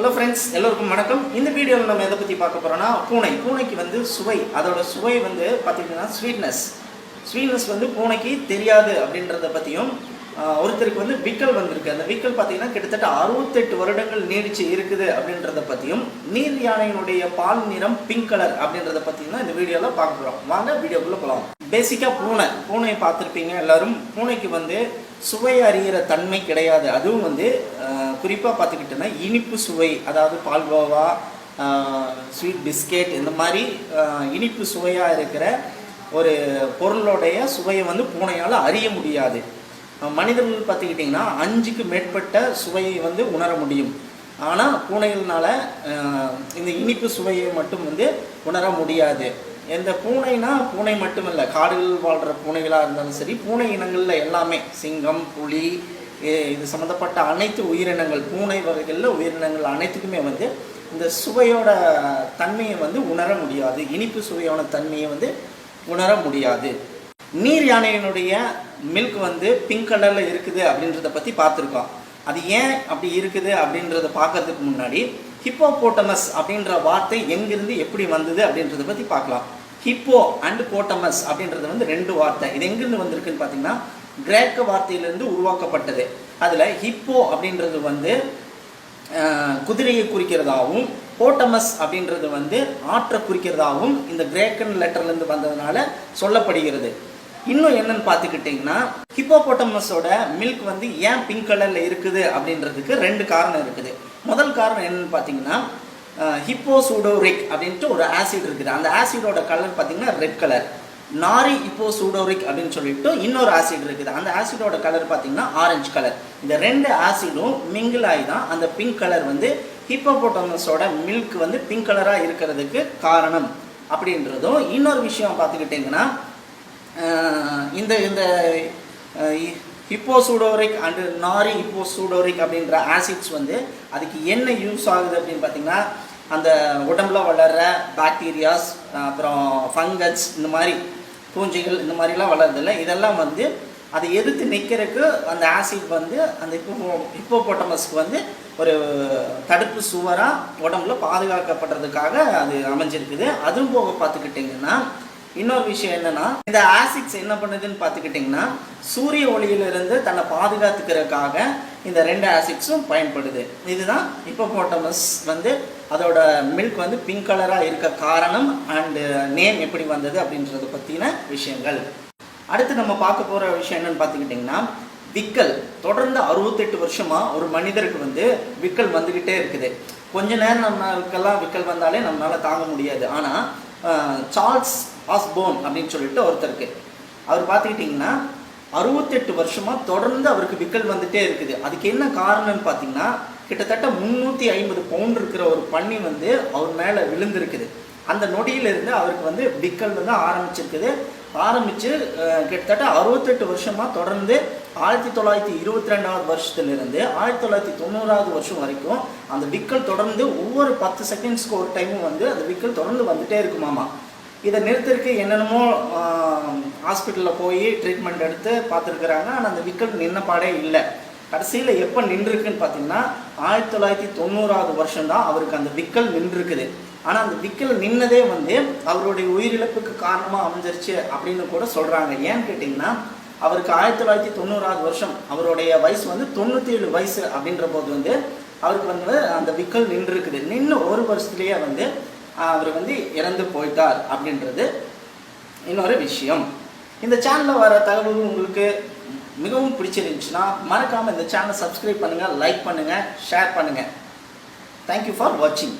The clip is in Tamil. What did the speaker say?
ஹலோ ஃப்ரெண்ட்ஸ் எல்லோருக்கும் வணக்கம். இந்த வீடியோவில் நம்ம எதை பற்றி பார்க்க போகிறோம்னா பூனை. பூனைக்கு வந்து சுவை. அதோட சுவை வந்து பார்த்திங்கன்னா ஸ்வீட்னஸ் ஸ்வீட்னஸ் வந்து பூனைக்கு தெரியாது அப்படின்றத பற்றியும் ஒருத்தருக்கு வந்து விக்கல் வந்திருக்கு. அந்த விக்கல் பார்த்தீங்கன்னா கிட்டத்தட்ட அறுபத்தெட்டு வருடங்கள் நீடிச்சு இருக்குது அப்படின்றத பற்றியும் நீர் யானையினுடைய பால் நிறம் பிங்க் கலர் அப்படின்றத பற்றியும் தான் இந்த வீடியோவில் பார்க்க போகிறோம் வாங்க வீடியோக்குள்ளே போகலாம் பேசிக்காக பூனை. பூனையை பார்த்துருப்பீங்க எல்லோரும். பூனைக்கு வந்து சுவை அறிகிற தன்மை கிடையாது. அதுவும் வந்து குறிப்பாக பார்த்துக்கிட்டோன்னா இனிப்பு சுவை அதாவது பால்கோவா ஸ்வீட் பிஸ்கெட் இந்த மாதிரி இனிப்பு சுவையாக இருக்கிற ஒரு பொருளுடைய சுவையை வந்து பூனையால் அறிய முடியாது. மனிதர்கள் பார்த்துக்கிட்டிங்கன்னா அஞ்சுக்கு மேற்பட்ட சுவையை வந்து உணர முடியும். ஆனால் பூனைகள்னால் இந்த இனிப்பு சுவையை மட்டும் வந்து உணர முடியாது. இந்த பூனைனா பூனை மட்டுமல்ல காடுகளில் வாழ்கிற பூனைகளாக இருந்தாலும் சரி பூனை இனங்களில் எல்லாமே சிங்கம் புலி இது சம்மந்தப்பட்ட அனைத்து உயிரினங்கள் பூனை வகைகளில் உயிரினங்கள் அனைத்துக்குமே வந்து இந்த சுவையோட தன்மையை வந்து உணர முடியாது. இனிப்பு சுவையோட தன்மையை வந்து உணர முடியாது. நீர் யானையினுடைய மில்க் வந்து பிங்க் கலரில் இருக்குது அப்படின்றத பற்றி பார்த்துருக்கோம். அது ஏன் அப்படி இருக்குது அப்படின்றத பார்க்கறதுக்கு முன்னாடி ஹிப்போபோட்டமஸ் அப்படின்ற வார்த்தை எங்கிருந்து எப்படி வந்தது அப்படின்றத பற்றி பார்க்கலாம். ஹிப்போ அண்ட் போட்டமஸ் அப்படின்றது வந்து ரெண்டு வார்த்தை. இது எங்கிருந்து வந்திருக்குன்னு பார்த்தீங்கன்னா கிரேக்க வார்த்தையிலிருந்து உருவாக்கப்பட்டது. அதில் ஹிப்போ அப்படின்றது வந்து குதிரையை குறிக்கிறதாகவும் போட்டமஸ் அப்படின்றது வந்து ஆற்றை குறிக்கிறதாகவும் இந்த கிரேக்கன் லெட்டர்லேருந்து வந்ததுனால சொல்லப்படுகிறது. இன்னும் என்னன்னு பார்த்துக்கிட்டிங்கன்னா ஹிப்போபோட்டமஸோட மில்க் வந்து ஏன் பிங்க் கலரில் இருக்குது அப்படின்றதுக்கு ரெண்டு காரணம் இருக்குது. முதல் காரணம் என்னன்னு பார்த்தீங்கன்னா ஹிப்போசூடோரிக் அப்படின்ட்டு ஒரு ஆசிட் இருக்குது. அந்த ஆசிடோட கலர் பார்த்தீங்கன்னா ரெட் கலர் நாரி இப்போசூடோரிக் அப்படின்னு சொல்லிட்டு இன்னொரு ஆசிட் இருக்குது. அந்த ஆசிடோட கலர் பார்த்தீங்கன்னா ஆரஞ்சு கலர் இந்த ரெண்டு ஆசிடும் மிங்கிள் ஆகி தான் அந்த பிங்க் கலர் வந்து ஹிப்போபோட்டமஸோட மில்க் வந்து பிங்க் கலராக இருக்கிறதுக்கு காரணம் அப்படின்றதும் இன்னொரு விஷயம் பார்த்துக்கிட்டிங்கன்னா இந்த இந்த ஹிப்போசூடோரிக் அண்டு நாரி ஹிப்போசூடோரிக் அப்படின்ற ஆசிட்ஸ் வந்து அதுக்கு என்ன யூஸ் ஆகுது அப்படின்னு பார்த்தீங்கன்னா அந்த உடம்புல வளர்கிற பாக்டீரியாஸ் அப்புறம் ஃபங்கஸ் இந்த மாதிரி பூஞ்சைகள் இந்த மாதிரிலாம் வளருதில்ல இதெல்லாம் வந்து அதை எதிர்த்து நிற்கிறதுக்கு அந்த ஆசிட் வந்து அந்த இப்போ ஹிப்போபோட்டமஸ்க்கு வந்து ஒரு தடுப்பு சுவராக உடம்புல பாதுகாக்கப்படுறதுக்காக அது அமைஞ்சிருக்குது. அதுவும் போக பார்த்துக்கிட்டிங்கன்னா இன்னொரு விஷயம் என்னன்னா இந்த ஆசிட்ஸ் என்ன பண்ணுதுன்னு பார்த்துக்கிட்டிங்கன்னா சூரிய ஒளியிலிருந்து தன்னை பாதுகாத்துக்கிறதுக்காக இந்த ரெண்டு ஆசிட்ஸும் பயன்படுது. இதுதான் இப்போபோட்டமஸ் வந்து அதோட மில்க் வந்து பிங்க் கலராக இருக்க காரணம் அண்டு நேம் எப்படி வந்தது அப்படின்றத பற்றின விஷயங்கள். அடுத்து நம்ம பார்க்க போகிற விஷயம் என்னன்னு பார்த்துக்கிட்டிங்கன்னா விக்கல். தொடர்ந்து அறுபத்தெட்டு வருஷமாக ஒரு மனிதருக்கு வந்து விக்கல் வந்துக்கிட்டே இருக்குது. கொஞ்ச நேரம் நம்மளுக்கெல்லாம் விக்கல் வந்தாலே நம்மளால் தாங்க முடியாது. ஆனால் சார்ல்ஸ் ஆஸ்போன் அப்படின்னு சொல்லிட்டு ஒருத்தருக்கு. அவர் பார்த்துக்கிட்டிங்கன்னா அறுபத்தெட்டு வருஷமாக தொடர்ந்து அவருக்கு விக்கல் வந்துட்டே இருக்குது. அதுக்கு என்ன காரணம்னு பார்த்தீங்கன்னா கிட்டத்தட்ட முந்நூற்றி ஐம்பது பவுண்ட் இருக்கிற ஒரு பன்னி வந்து அவர் மேலே விழுந்திருக்குது. அந்த நொடியிலிருந்து அவருக்கு வந்து விக்கல் வந்து ஆரம்பிச்சிருக்குது. ஆரம்பித்து கிட்டத்தட்ட அறுபத்தெட்டு வருஷமாக தொடர்ந்து ஆயிரத்தி தொள்ளாயிரத்தி இருபத்தி ரெண்டாவது வருஷத்துலேருந்து ஆயிரத்தி தொள்ளாயிரத்தி தொண்ணூறாவது வருஷம் வரைக்கும் அந்த விக்கல் தொடர்ந்து ஒவ்வொரு பத்து செகண்ட்ஸ்க்கு ஒரு டைமும் வந்து அந்த விக்கல் தொடர்ந்து வந்துட்டே இருக்குமாமா. இதை நிறுத்திற்கு என்னென்னமோ ஹாஸ்பிட்டலில் போய் ட்ரீட்மெண்ட் எடுத்து பார்த்துருக்குறாங்க. ஆனால் அந்த விக்கல் நின்ன பாடே இல்லை. கடைசியில் எப்போ நின்றுருக்குன்னு பார்த்தீங்கன்னா ஆயிரத்தி தொள்ளாயிரத்தி தொண்ணூறாவது வருஷம் தான் அவருக்கு அந்த விக்கல் நின்றுருக்குது. ஆனால் அந்த விக்கல் நின்னதே வந்து அவருடைய உயிரிழப்புக்கு காரணமாக அமைஞ்சிருச்சு அப்படின்னு கூட சொல்கிறாங்க ஏன்னு கேட்டிங்கன்னா அவருக்கு ஆயிரத்தி தொள்ளாயிரத்தி தொண்ணூறாவது வருஷம். அவருடைய வயசு வந்து தொண்ணூற்றி ஏழு வயசு அப்படின்ற போது வந்து அவருக்கு வந்து அந்த விக்கல் நின்றுருக்குது. நின்று ஒரு வருஷத்துலேயே வந்து அவர் வந்து இறந்து போயிட்டார் அப்படின்றது இன்னொரு விஷயம். இந்த சேனலில் வர தகவல் உங்களுக்கு மிகவும் பிடிச்சிருந்துச்சுன்னா மறக்காமல் இந்த சேனலை சப்ஸ்கிரைப் பண்ணுங்கள் லைக் பண்ணுங்கள் ஷேர் பண்ணுங்கள் தேங்க்யூ ஃபார் வாட்சிங்